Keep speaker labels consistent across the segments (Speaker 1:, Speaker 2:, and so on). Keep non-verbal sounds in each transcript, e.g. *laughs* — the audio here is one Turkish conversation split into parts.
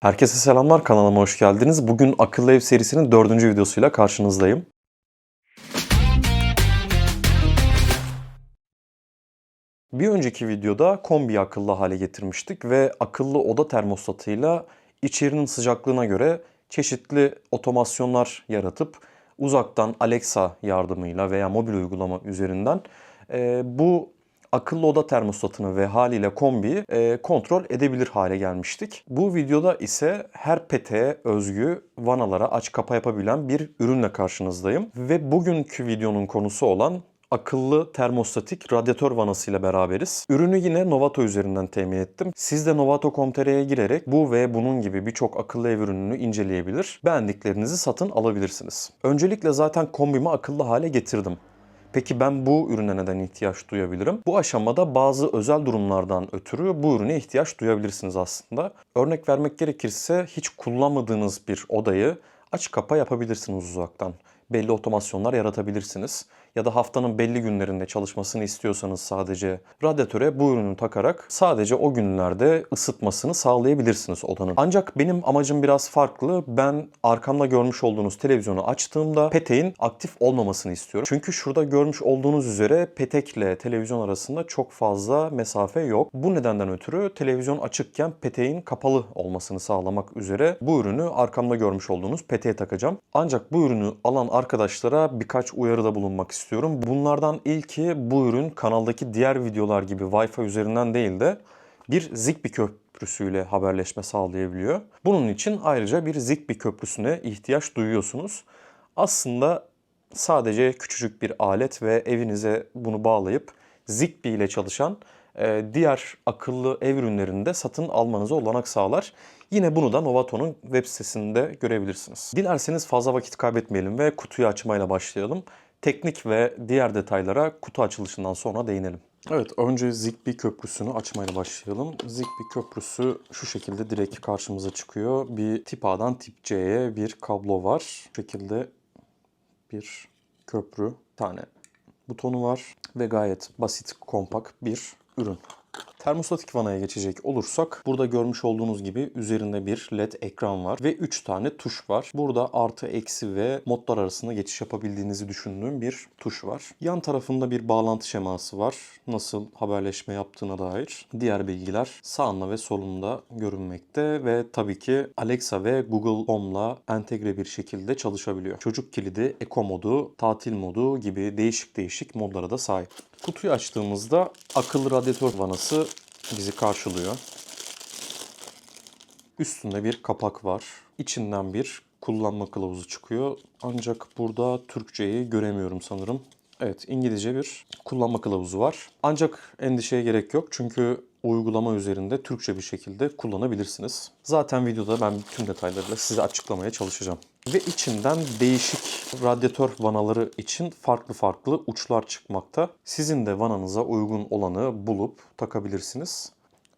Speaker 1: Herkese selamlar kanalıma hoş geldiniz. Bugün akıllı ev serisinin dördüncü videosuyla karşınızdayım. Bir önceki videoda kombiyi akıllı hale getirmiştik ve akıllı oda termostatıyla içerinin sıcaklığına göre çeşitli otomasyonlar yaratıp uzaktan Alexa yardımıyla veya mobil uygulama üzerinden bu akıllı oda termostatını ve haliyle kombiyi e, kontrol edebilir hale gelmiştik. Bu videoda ise her peteğe özgü vanalara aç kapa yapabilen bir ürünle karşınızdayım. Ve bugünkü videonun konusu olan akıllı termostatik radyatör vanası ile beraberiz. Ürünü yine Novato üzerinden temin ettim. Siz de novato.com.tr'ye girerek bu ve bunun gibi birçok akıllı ev ürününü inceleyebilir, beğendiklerinizi satın alabilirsiniz. Öncelikle zaten kombimi akıllı hale getirdim. Peki ben bu ürüne neden ihtiyaç duyabilirim? Bu aşamada bazı özel durumlardan ötürü bu ürüne ihtiyaç duyabilirsiniz aslında. Örnek vermek gerekirse hiç kullanmadığınız bir odayı aç kapa yapabilirsiniz uzaktan. Belli otomasyonlar yaratabilirsiniz. Ya da haftanın belli günlerinde çalışmasını istiyorsanız sadece radyatöre bu ürünü takarak sadece o günlerde ısıtmasını sağlayabilirsiniz odanın. Ancak benim amacım biraz farklı. Ben arkamda görmüş olduğunuz televizyonu açtığımda peteğin aktif olmamasını istiyorum. Çünkü şurada görmüş olduğunuz üzere petekle televizyon arasında çok fazla mesafe yok. Bu nedenden ötürü televizyon açıkken peteğin kapalı olmasını sağlamak üzere bu ürünü arkamda görmüş olduğunuz peteğe takacağım. Ancak bu ürünü alan arkadaşlara birkaç uyarıda bulunmak istiyorum. Bunlardan ilki bu ürün kanaldaki diğer videolar gibi Wi-Fi üzerinden değil de bir Zigbee köprüsüyle haberleşme sağlayabiliyor. Bunun için ayrıca bir Zigbee köprüsüne ihtiyaç duyuyorsunuz. Aslında sadece küçücük bir alet ve evinize bunu bağlayıp Zigbee ile çalışan e, diğer akıllı ev ürünlerinde satın almanıza olanak sağlar. Yine bunu da Novato'nun web sitesinde görebilirsiniz. Dilerseniz fazla vakit kaybetmeyelim ve kutuyu açmayla başlayalım. Teknik ve diğer detaylara kutu açılışından sonra değinelim. Evet, önce Zigbee köprüsünü açmayla başlayalım. Zigbee köprüsü şu şekilde direkt karşımıza çıkıyor. Bir tip A'dan tip C'ye bir kablo var. Bu şekilde bir köprü, tane butonu var ve gayet basit, kompakt bir ürün. Termostatik vanaya geçecek olursak burada görmüş olduğunuz gibi üzerinde bir led ekran var ve 3 tane tuş var. Burada artı eksi ve modlar arasında geçiş yapabildiğinizi düşündüğüm bir tuş var. Yan tarafında bir bağlantı şeması var. Nasıl haberleşme yaptığına dair diğer bilgiler sağında ve solunda görünmekte ve tabii ki Alexa ve Google Home'la entegre bir şekilde çalışabiliyor. Çocuk kilidi, eko modu, tatil modu gibi değişik değişik modlara da sahip. Kutuyu açtığımızda akıllı radyatör vanası bizi karşılıyor. Üstünde bir kapak var. İçinden bir kullanma kılavuzu çıkıyor. Ancak burada Türkçeyi göremiyorum sanırım. Evet, İngilizce bir kullanma kılavuzu var. Ancak endişeye gerek yok çünkü uygulama üzerinde Türkçe bir şekilde kullanabilirsiniz. Zaten videoda ben tüm detaylarıyla size açıklamaya çalışacağım. Ve içinden değişik radyatör vanaları için farklı farklı uçlar çıkmakta. Sizin de vananıza uygun olanı bulup takabilirsiniz.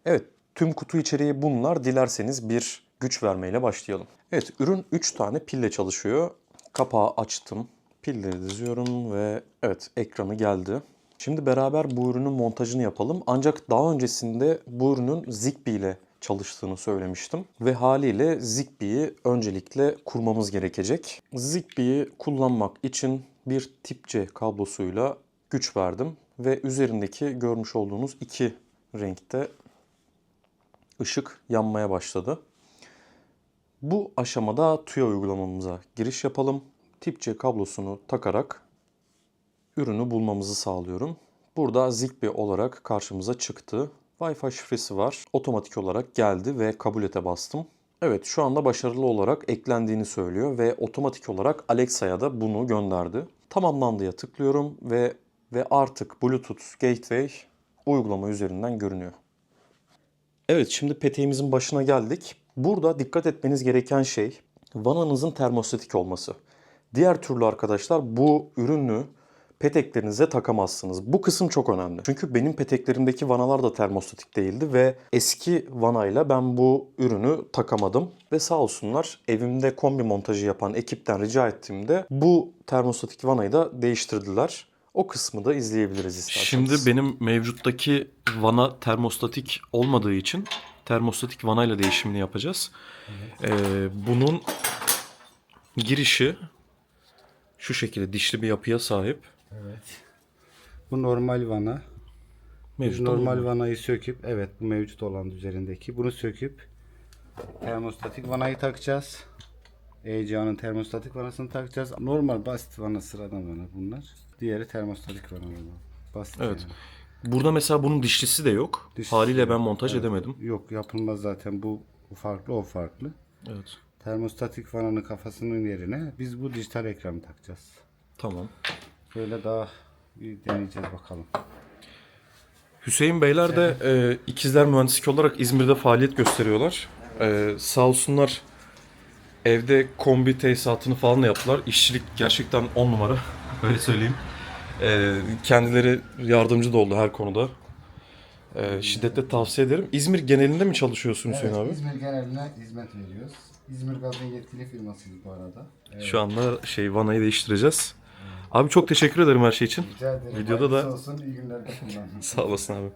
Speaker 1: Evet, tüm kutu içeriği bunlar. Dilerseniz bir güç vermeyle başlayalım. Evet, ürün 3 tane pille çalışıyor. Kapağı açtım. Pilleri diziyorum ve evet ekranı geldi. Şimdi beraber bu ürünün montajını yapalım. Ancak daha öncesinde bu ürünün Zigbee ile çalıştığını söylemiştim. Ve haliyle Zigbee'yi öncelikle kurmamız gerekecek. Zigbee'yi kullanmak için bir tip C kablosuyla güç verdim. Ve üzerindeki görmüş olduğunuz iki renkte ışık yanmaya başladı. Bu aşamada TUYA uygulamamıza giriş yapalım. Tip C kablosunu takarak ürünü bulmamızı sağlıyorum. Burada Zigbee olarak karşımıza çıktı. Wi-Fi şifresi var. Otomatik olarak geldi ve kabul ete bastım. Evet şu anda başarılı olarak eklendiğini söylüyor ve otomatik olarak Alexa'ya da bunu gönderdi. Tamamlandıya tıklıyorum ve ve artık Bluetooth Gateway uygulama üzerinden görünüyor. Evet şimdi peteğimizin başına geldik. Burada dikkat etmeniz gereken şey vananızın termostatik olması. Diğer türlü arkadaşlar bu ürünü peteklerinize takamazsınız. Bu kısım çok önemli. Çünkü benim peteklerimdeki vanalar da termostatik değildi ve eski vanayla ben bu ürünü takamadım. Ve sağ olsunlar evimde kombi montajı yapan ekipten rica ettiğimde bu termostatik vanayı da değiştirdiler. O kısmı da izleyebiliriz isterseniz.
Speaker 2: Şimdi benim mevcuttaki vana termostatik olmadığı için
Speaker 1: termostatik vanayla değişimini yapacağız. Ee, bunun girişi şu şekilde dişli bir yapıya sahip.
Speaker 2: Evet. Bu normal vana.
Speaker 1: Mevcut
Speaker 2: normal
Speaker 1: olan-
Speaker 2: vanayı söküp evet bu mevcut olan üzerindeki bunu söküp termostatik vanayı takacağız. ECA'nın termostatik vanasını takacağız. Normal basit vana sıradan vana bunlar. Diğeri termostatik vana. Basit
Speaker 1: Evet.
Speaker 2: yani.
Speaker 1: Burada mesela bunun dişlisi de yok.
Speaker 2: Dişlisi
Speaker 1: Haliyle
Speaker 2: yok.
Speaker 1: ben montaj
Speaker 2: Evet.
Speaker 1: edemedim.
Speaker 2: Yok yapılmaz zaten bu farklı o farklı.
Speaker 1: Evet.
Speaker 2: Termostatik vananın kafasının yerine biz bu dijital ekranı takacağız.
Speaker 1: Tamam.
Speaker 2: Böyle daha bir deneyeceğiz bakalım.
Speaker 1: Hüseyin Beyler de e, ikizler mühendislik olarak İzmir'de faaliyet gösteriyorlar. E, sağ olsunlar evde kombi tesisatını falan da yaptılar. İşçilik gerçekten on numara. *laughs* Öyle söyleyeyim. E, kendileri yardımcı da oldu her konuda. E, şiddetle tavsiye ederim. İzmir genelinde mi çalışıyorsun Hüseyin abi?
Speaker 2: İzmir geneline hizmet veriyoruz. İzmir Gaz'ın yetkili firmasıyız bu arada. Evet,
Speaker 1: Şu anda şey vanayı değiştireceğiz. Abi çok teşekkür ederim her şey için.
Speaker 2: rica ederim.
Speaker 1: Videoda da-
Speaker 2: olsun, iyi kullanın. *laughs*
Speaker 1: Sağ olasın abi.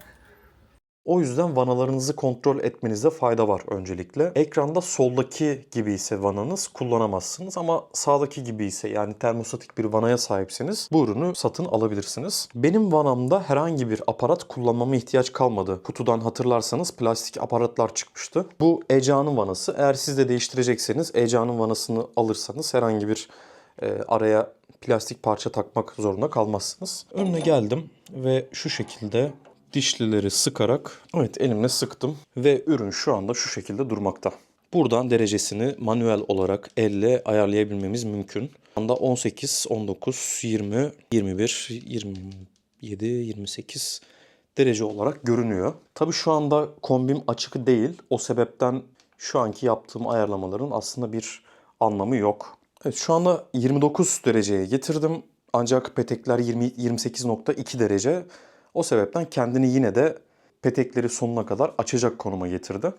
Speaker 1: O yüzden vanalarınızı kontrol etmenizde fayda var öncelikle. Ekranda soldaki gibi ise vananız kullanamazsınız ama sağdaki gibi ise yani termostatik bir vanaya sahipseniz bu ürünü satın alabilirsiniz. Benim vanamda herhangi bir aparat kullanmama ihtiyaç kalmadı. Kutudan hatırlarsanız plastik aparatlar çıkmıştı. Bu ECA'nın vanası. Eğer siz de değiştirecekseniz ECA'nın vanasını alırsanız herhangi bir e, araya plastik parça takmak zorunda kalmazsınız. Önüne geldim ve şu şekilde dişlileri sıkarak evet elimle sıktım ve ürün şu anda şu şekilde durmakta. Buradan derecesini manuel olarak elle ayarlayabilmemiz mümkün. Şu anda 18, 19, 20, 21, 27, 28 derece olarak görünüyor. Tabii şu anda kombim açık değil. O sebepten şu anki yaptığım ayarlamaların aslında bir anlamı yok. Evet şu anda 29 dereceye getirdim. Ancak petekler 20 28.2 derece. O sebepten kendini yine de petekleri sonuna kadar açacak konuma getirdi.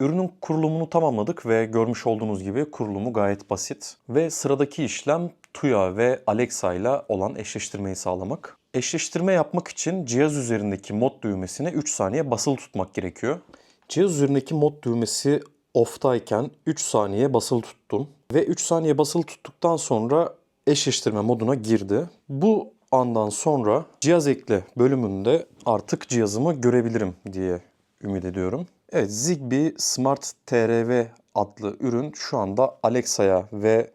Speaker 1: Ürünün kurulumunu tamamladık ve görmüş olduğunuz gibi kurulumu gayet basit. Ve sıradaki işlem Tuya ve Alexa ile olan eşleştirmeyi sağlamak. Eşleştirme yapmak için cihaz üzerindeki mod düğmesine 3 saniye basılı tutmak gerekiyor. Cihaz üzerindeki mod düğmesi off'tayken 3 saniye basılı tuttum. Ve 3 saniye basılı tuttuktan sonra eşleştirme moduna girdi. Bu andan sonra cihaz ekle bölümünde artık cihazımı görebilirim diye ümit ediyorum. Evet Zigbee Smart TRV adlı ürün şu anda Alexa'ya ve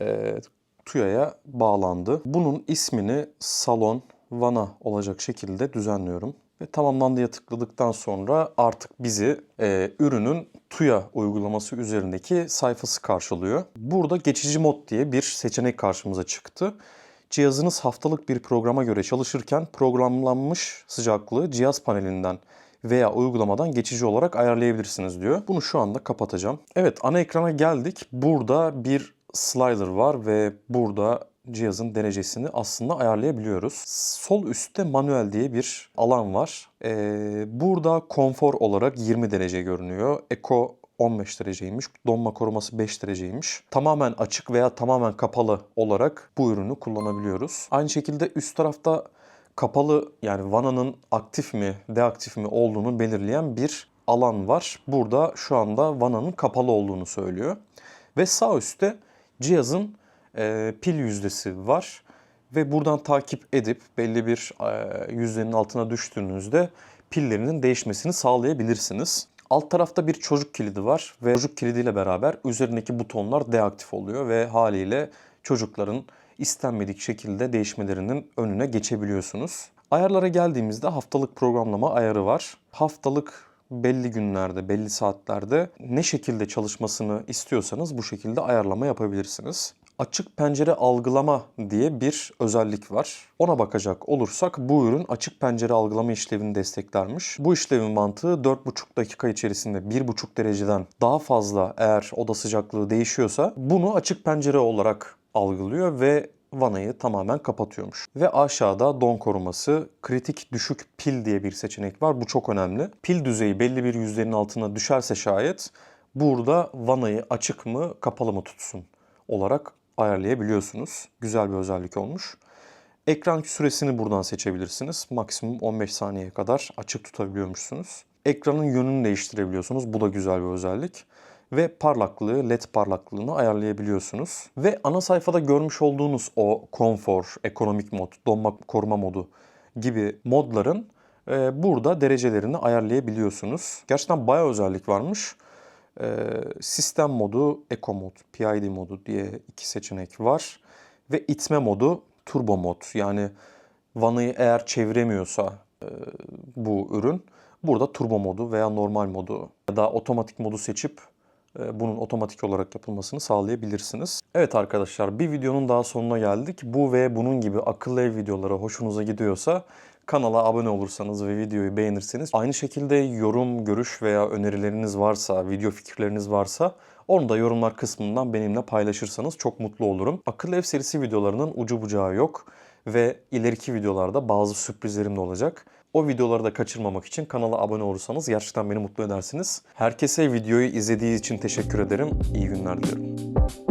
Speaker 1: e, Tuya'ya bağlandı. Bunun ismini Salon Vana olacak şekilde düzenliyorum. Ve tamamlandıya tıkladıktan sonra artık bizi e, ürünün Tuya uygulaması üzerindeki sayfası karşılıyor. Burada geçici mod diye bir seçenek karşımıza çıktı. Cihazınız haftalık bir programa göre çalışırken programlanmış sıcaklığı cihaz panelinden veya uygulamadan geçici olarak ayarlayabilirsiniz diyor. Bunu şu anda kapatacağım. Evet ana ekrana geldik. Burada bir slider var ve burada cihazın derecesini aslında ayarlayabiliyoruz. Sol üstte manuel diye bir alan var. Ee, burada konfor olarak 20 derece görünüyor. Eco 15 dereceymiş. Donma koruması 5 dereceymiş. Tamamen açık veya tamamen kapalı olarak bu ürünü kullanabiliyoruz. Aynı şekilde üst tarafta kapalı yani vananın aktif mi deaktif mi olduğunu belirleyen bir alan var. Burada şu anda vananın kapalı olduğunu söylüyor. Ve sağ üstte cihazın e, pil yüzdesi var. Ve buradan takip edip belli bir e, yüzdenin altına düştüğünüzde pillerinin değişmesini sağlayabilirsiniz. Alt tarafta bir çocuk kilidi var ve çocuk kilidiyle beraber üzerindeki butonlar deaktif oluyor ve haliyle çocukların istenmedik şekilde değişmelerinin önüne geçebiliyorsunuz. Ayarlara geldiğimizde haftalık programlama ayarı var. Haftalık belli günlerde, belli saatlerde ne şekilde çalışmasını istiyorsanız bu şekilde ayarlama yapabilirsiniz. Açık pencere algılama diye bir özellik var. Ona bakacak olursak bu ürün açık pencere algılama işlevini desteklermiş. Bu işlevin mantığı 4,5 dakika içerisinde 1,5 dereceden daha fazla eğer oda sıcaklığı değişiyorsa bunu açık pencere olarak algılıyor ve vanayı tamamen kapatıyormuş. Ve aşağıda don koruması, kritik düşük pil diye bir seçenek var. Bu çok önemli. Pil düzeyi belli bir yüzdenin altına düşerse şayet burada vanayı açık mı kapalı mı tutsun olarak ayarlayabiliyorsunuz. Güzel bir özellik olmuş. Ekran süresini buradan seçebilirsiniz. Maksimum 15 saniyeye kadar açık tutabiliyormuşsunuz. Ekranın yönünü değiştirebiliyorsunuz. Bu da güzel bir özellik. Ve parlaklığı, led parlaklığını ayarlayabiliyorsunuz. Ve ana sayfada görmüş olduğunuz o konfor, ekonomik mod, donma koruma modu gibi modların e, burada derecelerini ayarlayabiliyorsunuz. Gerçekten bayağı özellik varmış. E, sistem modu, Eco mod, PID modu diye iki seçenek var. Ve itme modu, turbo mod. Yani vanayı eğer çeviremiyorsa e, bu ürün burada turbo modu veya normal modu ya da otomatik modu seçip e, bunun otomatik olarak yapılmasını sağlayabilirsiniz. Evet arkadaşlar bir videonun daha sonuna geldik. Bu ve bunun gibi akıllı ev videoları hoşunuza gidiyorsa kanala abone olursanız ve videoyu beğenirseniz aynı şekilde yorum, görüş veya önerileriniz varsa, video fikirleriniz varsa onu da yorumlar kısmından benimle paylaşırsanız çok mutlu olurum. Akıllı ev serisi videolarının ucu bucağı yok ve ileriki videolarda bazı sürprizlerim de olacak. O videoları da kaçırmamak için kanala abone olursanız gerçekten beni mutlu edersiniz. Herkese videoyu izlediği için teşekkür ederim. İyi günler diliyorum.